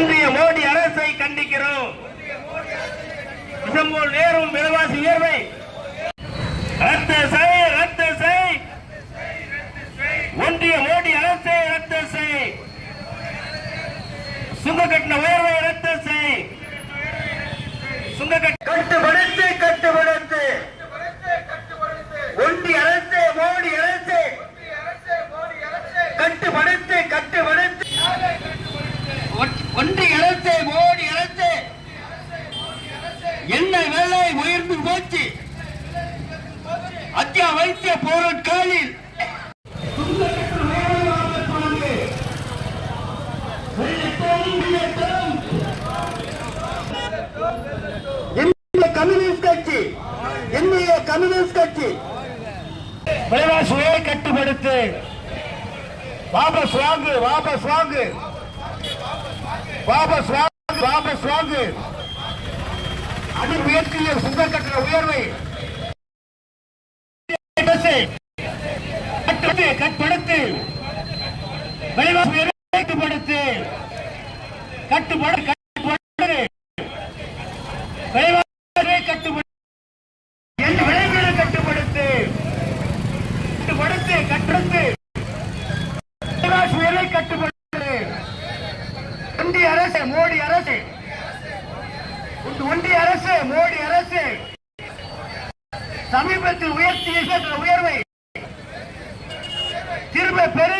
ஒன்றிய மோடி அரசை கண்டிக்கிறோம். விஷம் நேரும் விலைவாசி உயர்வை. ரத்து செய் ரத்து செய். ஒன்றிய மோடி அரசை ரத்து செய். சுங்க கட்டண உயர்வு ரத்து செய் சுங்க கட்ட- கட்டுப்படுத்து கட்டுப்படுத்து ஒன்றிய அரசு மோடி அரசு கட்டுப்படுத்து கட்டுப்படுத்து ஒன்- ஒன்றிய அரசு மோடி அரசு என்ன விலை உயர்ந்து போச்சு அத்தியாவசிய பொருட்களில் கம்யூனிஸ்ட் கட்சி இந்திய கம்யூனிஸ்ட் கட்சி. விலைவாசி உயரை கட்டுப்படுத்து. வாபஸ் வாங்கு வாபஸ் வாங்கு. வாபஸ் வாங்கு வாபஸ் வாங்கு. அது உயர்த்திய சுங்க கட்டண உயர்வை அரசு கட்டுப்படுத்து கட்டுப்படுத்து விலைவாசி கட்டுப்படுத்து கட்டுப்படு கட்டுப்படு விலைவாசி கட்டுப்படுத்து என் விலைகளை கட்டுப்படுத்து கட்டுப்படுத்து கட்டுப்படுத்து விலைவாசி உயர்வை கட்டுப்படுத்து ஒன்றிய அரசு மோடி அரசு. ஒன்று- ஒன்றிய அரசு மோடி அரசு. சமீபத்தில் உயர்த்திய உயர்வை me.